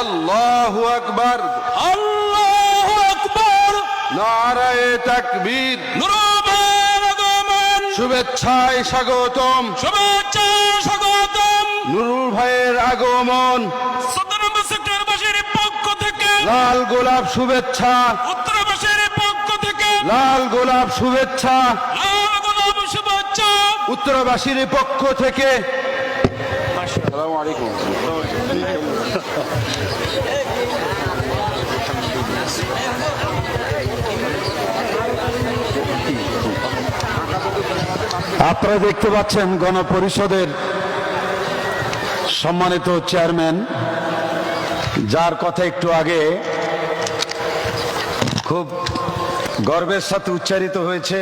আল্লাহু আকবার। আল্লাহু আকবার। নারায়ে তাকবীর। নুরুবের আগমন। শুভেচ্ছায় স্বাগতম। শুভেচ্ছা স্বাগতম। নুরুল ভাইয়ের আগমন। লাল গোলাপ শুভেচ্ছা। উত্তরবাসীর পক্ষ থেকে। লাল গোলাপ শুভেচ্ছা। লাল গোলাপ শুভেচ্ছা। উত্তরবাসীর পক্ষ থেকে। আসসালামু আলাইকুম। আপনারা দেখতে পাচ্ছেন গণপরিষদের সম্মানিত চেয়ারম্যান, যার কথা একটু আগে খুব গর্বের সাথে উচ্চারিত হয়েছে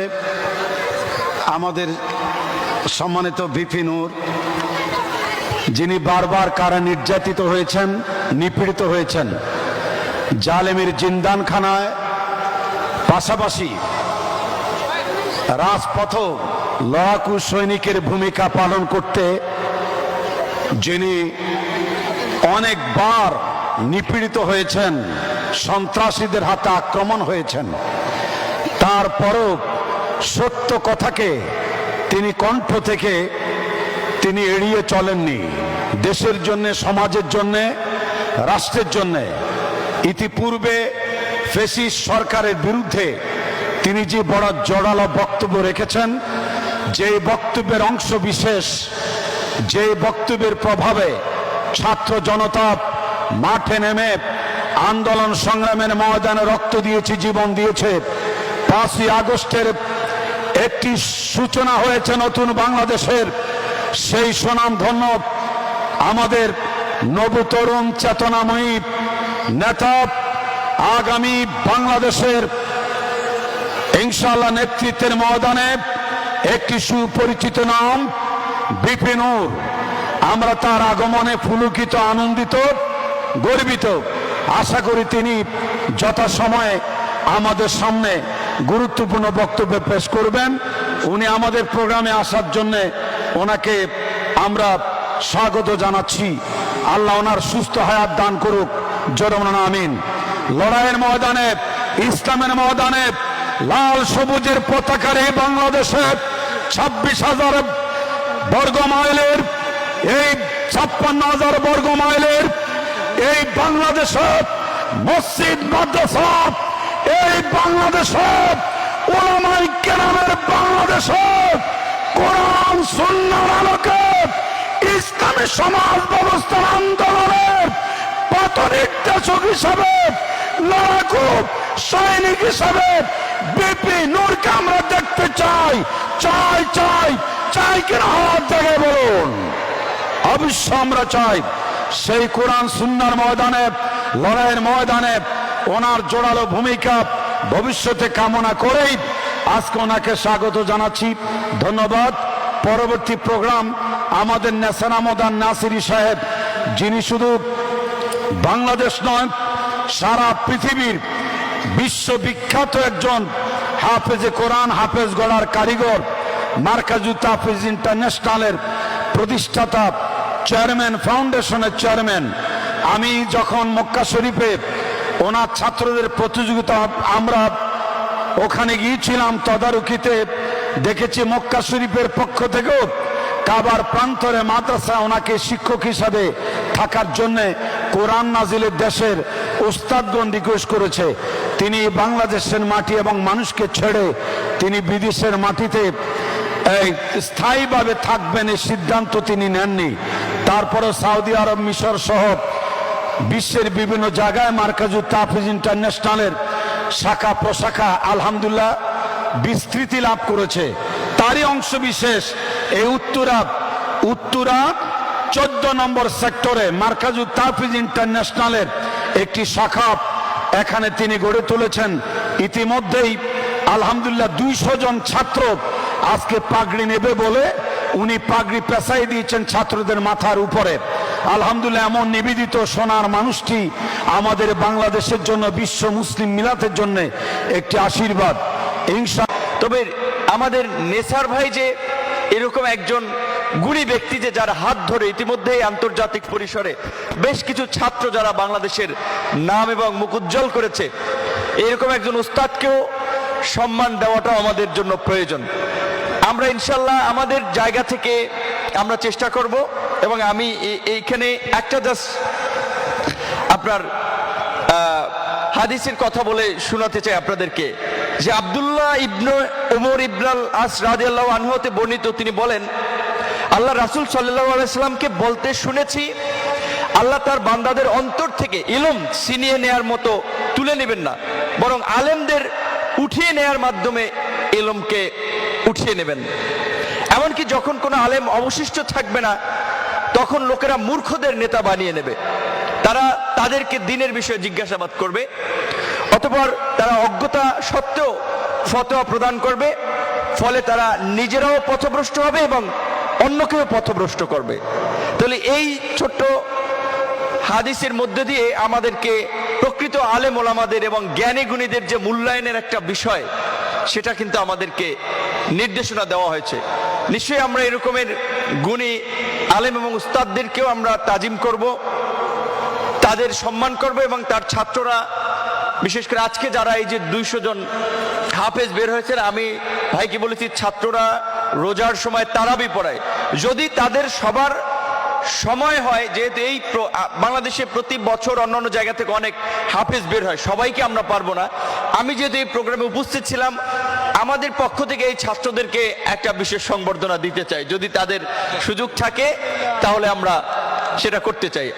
আমাদের সম্মানিত বিপিনুর যিনি বারবার কারা নির্যাতিত হয়েছেন, নিপীড়িত হয়েছেন, জালেমের জিন্দানখানায়, পাশাপাশি রাজপথ লড়াকু সৈনিকের ভূমিকা পালন করতে যিনি অনেকবার নিপীড়িত হয়েছেন, সন্ত্রাসীদের হাতে আক্রমণ হয়েছেন, তারপরও সত্য কথাকে তিনি কণ্ঠ থেকে তিনি এড়িয়ে চলেননি। দেশের জন্য, সমাজের জন্য, রাষ্ট্রের জন্য। ইতিপূর্বে ফেসিস সরকারের বিরুদ্ধে তিনি যে বড় জড়ালো বক্তব্য রেখেছেন, যে বক্তব্যের অংশ বিশেষ, যে বক্তব্যের প্রভাবে ছাত্র জনতা মাঠে নেমে আন্দোলন সংগ্রামের ময়দানে রক্ত দিয়েছে, জীবন দিয়েছে। পাঁচই আগস্টের একটি সূচনা হয়েছে নতুন বাংলাদেশের সেই সুনাম ধন্য আমাদের নবতরুণ চেতনাময়ী নেতা আগামী বাংলাদেশের ইনশাল্লাহ নেতৃত্বের ময়দানে একটি সুপরিচিত নাম বিপিনুর আমরা তার আগমনে ফুলুকিত আনন্দিত, গর্বিত। আশা করি তিনি যথাসময়ে আমাদের সামনে গুরুত্বপূর্ণ বক্তব্য পেশ করবেন। উনি আমাদের প্রোগ্রামে আসার জন্য ওনাকে আমরা স্বাগত জানাচ্ছি। আল্লাহ ওনার সুস্থ হায়াত দান করুক। জরমনা আমিন। লড়াইয়ের ময়দানে, ইসলামের ময়দানে লাল সবুজের পতাকার এই বাংলাদেশে ছাব্বিশ হাজার বর্গ মাইলের, এই ছাপ্পান্ন হাজার বর্গ মাইলের এই বাংলাদেশে মসজিদ, মাদ্রাসা, এই বাংলাদেশে ওলামাই কেরামের বাংলাদেশে সুন্নার আলোকে ইসলামী সমাজ ব্যবস্থার আন্দোলনের পথ নির্দেশক হিসাবে, লড়াকু সৈনিক হিসাবে বিপি নূরকে আমরা দেখতে চাই। চাই চাই চাই কিনা হাত দেখে বলুন। অবশ্য আমরা চাই সেই কোরআন সুন্নার ময়দানে, লড়াইয়ের ময়দানে ওনার জোরালো ভূমিকা ভবিষ্যতে কামনা করেই আজকে ওনাকে স্বাগত জানাচ্ছি। ধন্যবাদ। পরবর্তী প্রোগ্রাম আমাদের নেসানামদান নাসিরি সাহেব, যিনি শুধু বাংলাদেশ নয়, সারা পৃথিবীর বিশ্ববিখ্যাত একজন হাফেজে কোরআন, হাফেজ গড়ার কারিগর, মার্কাজু তাফিজ ইন্টারন্যাশনালের প্রতিষ্ঠাতা, চেয়ারম্যান, ফাউন্ডেশনের চেয়ারম্যান। আমি যখন মক্কা শরীফে ওনার ছাত্রদের প্রতিযোগিতা, আমরা ওখানে গিয়েছিলাম তদারকিতে দেখেছি মক্কা শরীফের পক্ষ থেকেও কাবার প্রান্তরে মাদ্রাসা ওনাকে শিক্ষক হিসাবে থাকার জন্য কোরআন নাজিলের দেশের উস্তাদগণ রিকোয়েস্ট করেছে। তিনি বাংলাদেশের মাটি এবং মানুষকে ছেড়ে তিনি বিদেশের মাটিতে স্থায়ীভাবে থাকবেন এই সিদ্ধান্ত তিনি নেননি। তারপরে সৌদি আরব মিশর সহ বিশ্বের বিভিন্ন জায়গায় মার্কাজু তাফিজ ইন্টারন্যাশনালের শাখা প্রশাখা আলহামদুলিল্লাহ বিস্তৃতি লাভ করেছে। তারই অংশ বিশেষ এই উত্তরা উত্তরা চোদ্দ নম্বর সেক্টরে মার্কাজু তাফিজ ইন্টারন্যাশনালের একটি শাখা এখানে তিনি গড়ে তুলেছেন। ইতিমধ্যেই আলহামদুলিল্লাহ দুইশো জন ছাত্র আজকে পাগড়ি নেবে বলে উনি পাগড়ি পেশাই দিয়েছেন ছাত্রদের মাথার উপরে। আলহামদুলিল্লাহ এমন নিবেদিত সোনার মানুষটি আমাদের বাংলাদেশের জন্য, বিশ্ব মুসলিম মিলাতের জন্য একটি আশীর্বাদ। ইনশা তবে আমাদের নেসার ভাই যে এরকম একজন গুণী ব্যক্তি যে যার হাত ধরে ইতিমধ্যেই আন্তর্জাতিক পরিসরে বেশ কিছু ছাত্র যারা বাংলাদেশের নাম এবং মুখ উজ্জ্বল করেছে, এরকম একজন উস্তাদকেও সম্মান দেওয়াটাও আমাদের জন্য প্রয়োজন। আমরা ইনশাল্লাহ আমাদের জায়গা থেকে আমরা চেষ্টা করব এবং আমি এইখানে একটা জাস্ট আপনার হাদিসের কথা বলে শোনাতে চাই আপনাদেরকে। যে আব্দুল্লাহ ইবনু ওমর ইবনাল আস রাদিয়াল্লাহু আনহু হতে বর্ণিত, তিনি বলেন, আল্লাহ রাসূল সাল্লাল্লাহু আলাইহি সাল্লামকে বলতে শুনেছি, আল্লাহ তার বান্দাদের অন্তর থেকে ইলম ছিনিয়ে নেয়ার মতো তুলে নেবেন না, বরং আলেমদের উঠিয়ে নেয়ার মাধ্যমে ইলমকে উঠিয়ে নেবেন। এমনকি যখন কোনো আলেম অবশিষ্ট থাকবে না, তখন লোকেরা মূর্খদের নেতা বানিয়ে নেবে। তারা তাদেরকে দিনের বিষয়ে জিজ্ঞাসাবাদ করবে। অতপর তারা অজ্ঞতা সত্ত্বেও ফতোয়া প্রদান করবে, ফলে তারা নিজেরাও পথভ্রষ্ট হবে এবং অন্যকেও পথভ্রষ্ট করবে। তাহলে এই ছোট্ট হাদিসের মধ্যে দিয়ে আমাদেরকে প্রকৃত আলেম ওলামাদের এবং জ্ঞানী গুণীদের যে মূল্যায়নের একটা বিষয়, সেটা কিন্তু আমাদেরকে নির্দেশনা দেওয়া হয়েছে। নিশ্চয়ই আমরা এরকমের গুণী আলেম এবং উস্তাদদেরকেও আমরা তাজিম করব, তাদের সম্মান করব এবং তার ছাত্ররা বিশেষ করে আজকে যারা এই যে দুইশো জন হাফেজ বের হয়েছেন, আমি ভাইকে বলেছি, ছাত্ররা রোজার সময় তারাবি পড়ায়। যদি তাদের সবার সময় হয়, যেহেতু এই বাংলাদেশে প্রতি বছর অন্যান্য জায়গা থেকে অনেক হাফেজ বের হয়, সবাইকে আমরা পারব না। আমি যেহেতু এই প্রোগ্রামে উপস্থিত ছিলাম, আমাদের পক্ষ থেকে এই ছাত্রদেরকে একটা বিশেষ সংবর্ধনা দিতে চাই। যদি তাদের সুযোগ থাকে, তাহলে আমরা সেটা করতে চাই।